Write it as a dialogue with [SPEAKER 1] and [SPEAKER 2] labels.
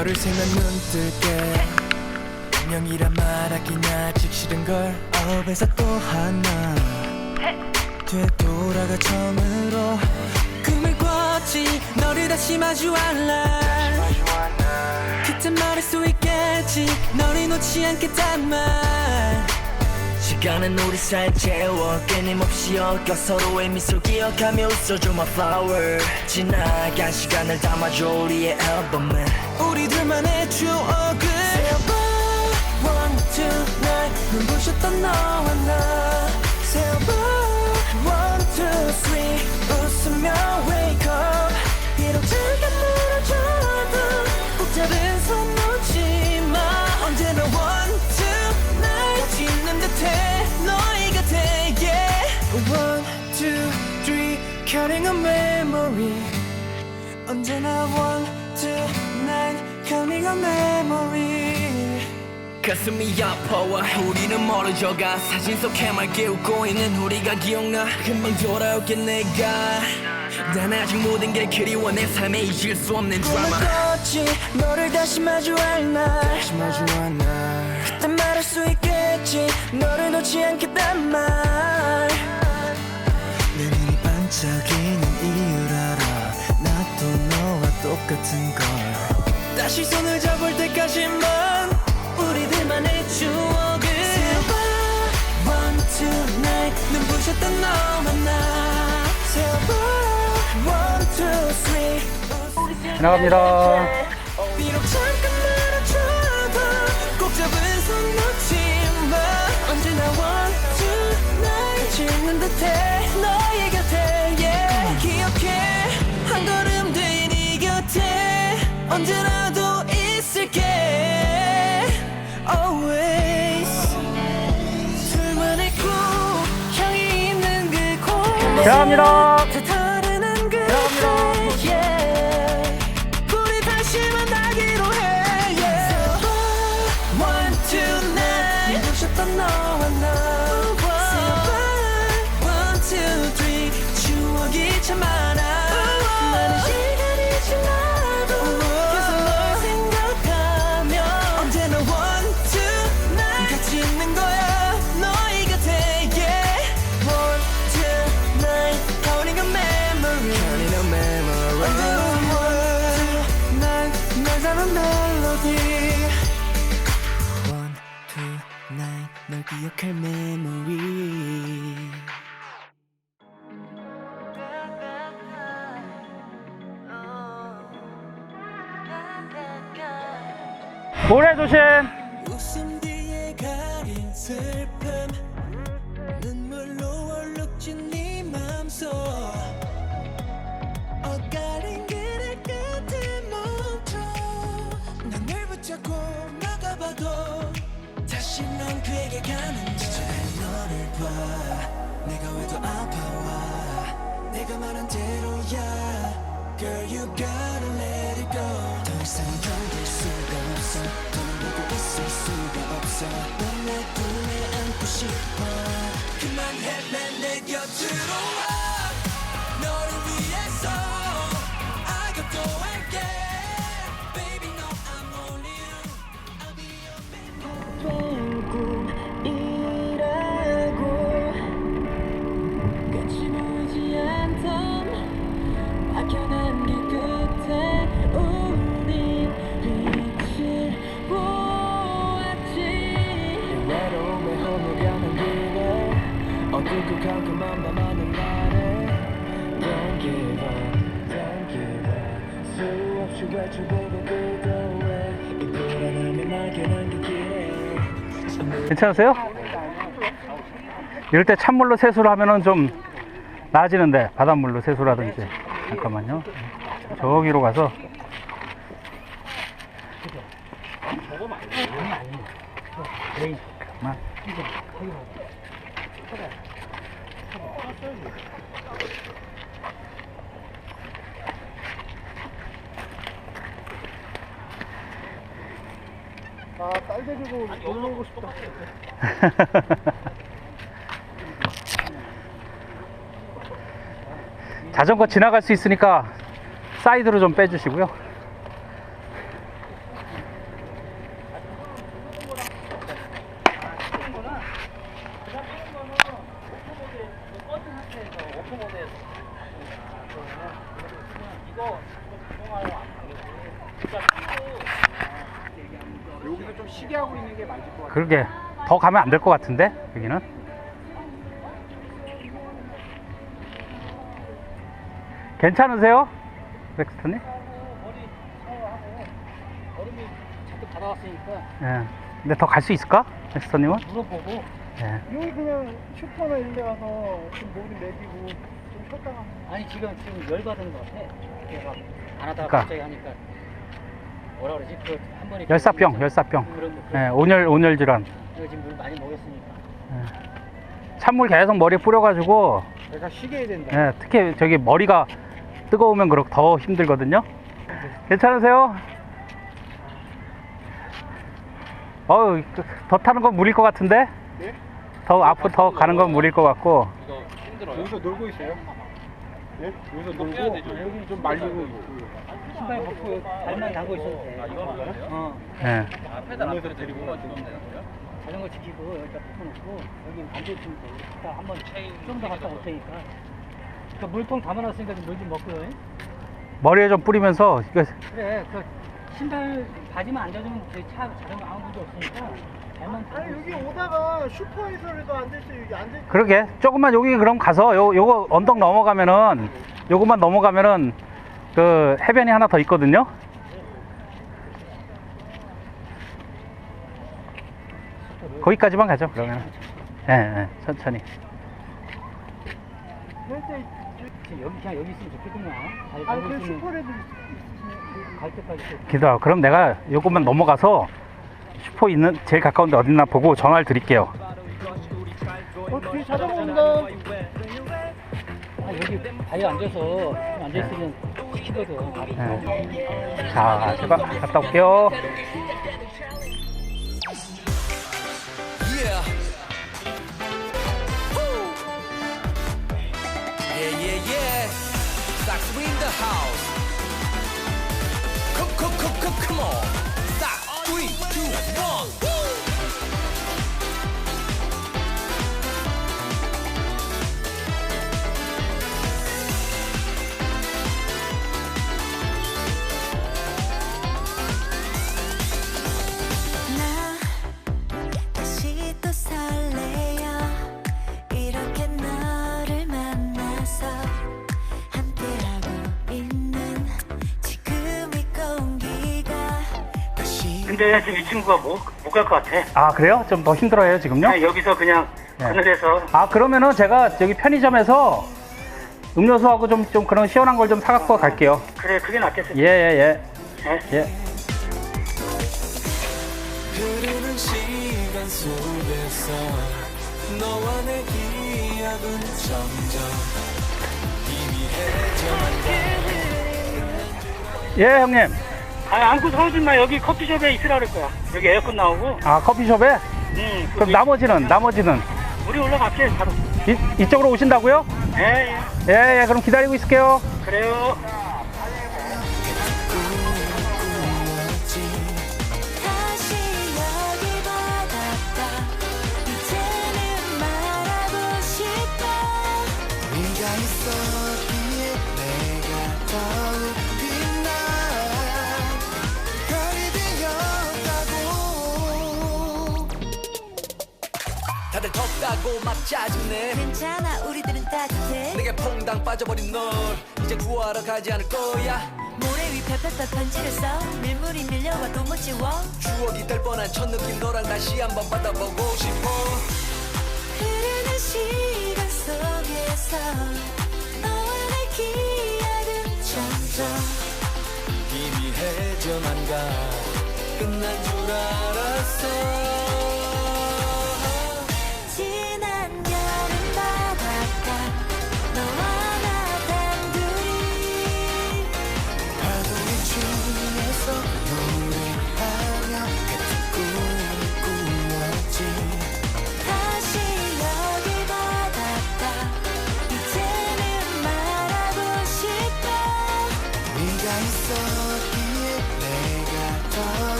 [SPEAKER 1] 별을 세면 눈 뜰게. 안녕이란 말하긴 아직 싫은걸 업에서 또 하나. 되돌아가 처음으로 꿈을 꿨지. 너를 다시 마주할 날 그때 말할 수 있겠지. 너를 놓지 않겠단 말. 시간은 우리 살 채워 끊임없이 엮여 서로의 미소 기억하며 웃어줘 my flower. 지나간 시간을 담아줘 우리의 앨범에 우리 둘만의 추억을 세어봐 one two night 눈부셨던 너와 나 세어봐 one two three 웃으며 wake up 비록 잠깐 멀어져도 꼭 잡은 손 놓지 마 언제나 one two 같이 있는 듯해 너희 곁에 yeah one two three counting on memory 언제나 one two counting on memory. 가슴이 아파와 우리는 멀어져가. 사진 속 해맑게 웃고 있는 우리가 기억나. 금방 돌아올게 내가. 난 아직 모든 게 그리워 내 삶에 잊을 수 없는 드라마. 꿨지. 너를 다시 마주할 날. 다시 마주할 날. 그때 말할 수 있겠지. 너를 놓지 않겠단 말내 눈이 반짝이는 이유를 알아. 나도 너와 똑같은 걸 다시 손을 잡을 때까지만 우리들만의 추억을 세워봐 One, two, night 눈부셨던 너와 나. 세워봐 One, two, three.
[SPEAKER 2] 지나갑니다.
[SPEAKER 1] 비록 잠깐 멀어져도 꼭 잡은 손 놓지 마. 언제나 one, two, night 같이 있는 듯해. 너의 곁에 yeah. 기억해. 한 걸음 뒤네 곁에. 언제라 그곳
[SPEAKER 2] 지나갑니다.
[SPEAKER 1] 다른 그 yeah. 우리 다 기억할 메모리.
[SPEAKER 2] 모래 조심.
[SPEAKER 1] 웃음 뒤에 가린 슬픔. 눈물로 얼룩진 네 맘속 넌 그에게 가는 진짜 너를 봐. 내가 왜 더 아파와? 내가 말한 대로야. Girl you gotta let it go. 더 이상 견딜 수가 없어. 더는 보고 있을 수가 없어. 넌내 품에 안고 싶어. 그만해 맨내 곁으로 와. 너를 위해서 I got 또 그
[SPEAKER 2] 괜찮으세요? 이럴 때 찬물로 세수를 하면은 좀 나아지는데 바닷물로 세수라든지 잠깐만요. 저기로 가서 그만.
[SPEAKER 3] 아딸 데리고 놀러 오고 싶다.
[SPEAKER 2] 자전거 지나갈 수 있으니까 사이드로 좀 빼주시고요.
[SPEAKER 3] 여기서 좀 쉬게 하고 있는 게 맞을 것 같아요.
[SPEAKER 2] 그러게 더 가면 안 될 것 같은데 여기는 괜찮으세요? 렉스턴님?
[SPEAKER 4] 얼음이 잔뜩 받아왔으니까
[SPEAKER 2] 예. 근데 더 갈 수 있을까? 렉스턴님은?
[SPEAKER 4] 물어보고
[SPEAKER 2] 예.
[SPEAKER 3] 여기 그냥 슈퍼나 이런 데 가서 좀 모든 내비고 좀 쉬었다가
[SPEAKER 4] 아니 지금 지금 열 받은 것 같아. 내가 안 하다가
[SPEAKER 2] 그러니까.
[SPEAKER 4] 갑자기 하니까 뭐라 그러지? 그 한 번에
[SPEAKER 2] 열사병, 열사병.
[SPEAKER 4] 그런 거.
[SPEAKER 2] 예, 온열 온열 질환.
[SPEAKER 4] 이거 지금 물 많이 먹였으니까.
[SPEAKER 2] 찬물 계속 머리에 뿌려가지고
[SPEAKER 3] 내가 쉬게 해야 된다.
[SPEAKER 2] 예, 특히 저기 머리가 뜨거우면 그렇더 힘들거든요. 괜찮으세요? 어우, 그- 더 타는 건 무리일 것 같은데?
[SPEAKER 3] 네?
[SPEAKER 2] 더 앞으로 더 가는 건 무리일 것 같고.
[SPEAKER 3] 여기서 놀고 있어요? 네? 여기서 놀고 여기 좀 말리고 있고.
[SPEAKER 4] 신발 벗고 발만 담고 있어도 돼. 어.
[SPEAKER 2] 예.
[SPEAKER 3] 오면서 데리고 가고.
[SPEAKER 4] 자전거 지키고 여기다 붙여놓고 여기 앉아 있으면 돼. 이따 한번 좀 더 갔다 올 테니까. 그 물통 담아놨으니까 물좀 먹고요.
[SPEAKER 2] 머리에 좀 뿌리면서 이거
[SPEAKER 4] 그래. 그 신발 바지만 안 젖으면 저차 자전거 아무 문제 없으니까 발만
[SPEAKER 3] 아니 여기 오다가 슈퍼에서라도 앉아있어요. 여기 앉아.
[SPEAKER 2] 그러게 조금만 여기 그럼 가서 요 요거 언덕 넘어가면은 요것만 넘어가면은 그 해변이 하나 더 있거든요. 거기까지만 가죠 그러면. 예, 예 천천히.
[SPEAKER 4] 지금 여기 그냥 여기 있으면 좋겠구나. 발
[SPEAKER 3] 아니 그
[SPEAKER 4] 있으면
[SPEAKER 3] 있으시면
[SPEAKER 4] 갈 때까지 또
[SPEAKER 2] 기다려. 그럼 내가 요것만 넘어가서 슈퍼 있는 제일 가까운데 어딨나 보고 전화를 드릴게요.
[SPEAKER 3] 어 뒤에 자전거 온다.
[SPEAKER 4] 아, 여기 바위에 앉아서 좀 앉아 있으면 시키거든.
[SPEAKER 2] 예. 자, 제가 갔다 올게요.
[SPEAKER 1] Come, come, come, on. Stop. three, two, one.
[SPEAKER 5] 근데 지금 이 친구가 못갈 것 같아.
[SPEAKER 2] 아, 그래요? 좀 더 힘들어요, 지금요?
[SPEAKER 5] 그냥 여기서 그냥
[SPEAKER 2] 네.
[SPEAKER 5] 그늘에서
[SPEAKER 2] 아, 그러면은 제가 저기 편의점에서 음료수하고 좀, 좀 그런 시원한 걸 좀 사갖고 갈게요.
[SPEAKER 5] 그래 그게 낫겠어.
[SPEAKER 2] 예, 예,
[SPEAKER 5] 예?
[SPEAKER 2] 예. 예.
[SPEAKER 1] 흐르는 시간 속에서 너와 내 기억은 점점 희미해져만
[SPEAKER 2] 예, 형님.
[SPEAKER 5] 아 안고 서지 마 여기 커피숍에 있으라 그럴 거야. 여기 에어컨 나오고.
[SPEAKER 2] 아, 커피숍에?
[SPEAKER 5] 응.
[SPEAKER 2] 그럼 나머지는, 나머지는?
[SPEAKER 5] 우리 올라갈게 바로.
[SPEAKER 2] 이, 이쪽으로 오신다고요?
[SPEAKER 5] 예, 예.
[SPEAKER 2] 예, 예, 그럼 기다리고 있을게요.
[SPEAKER 5] 그래요.
[SPEAKER 1] 다들 덥다고 막 짜증내.
[SPEAKER 6] 괜찮아 우리들은 따뜻해.
[SPEAKER 1] 내게 퐁당 빠져버린 널. 이제 구하러 가지 않을 거야.
[SPEAKER 6] 모래 위 펴펴펴 편지를 써 밀물이 밀려와도 못 지워.
[SPEAKER 1] 추억이 될 뻔한 첫 느낌 너랑 다시 한번 받아보고 싶어.
[SPEAKER 6] 흐르는 시간 속에서 너와 내 기억은 점점
[SPEAKER 1] 희미해져만 가. 끝난 줄 알았어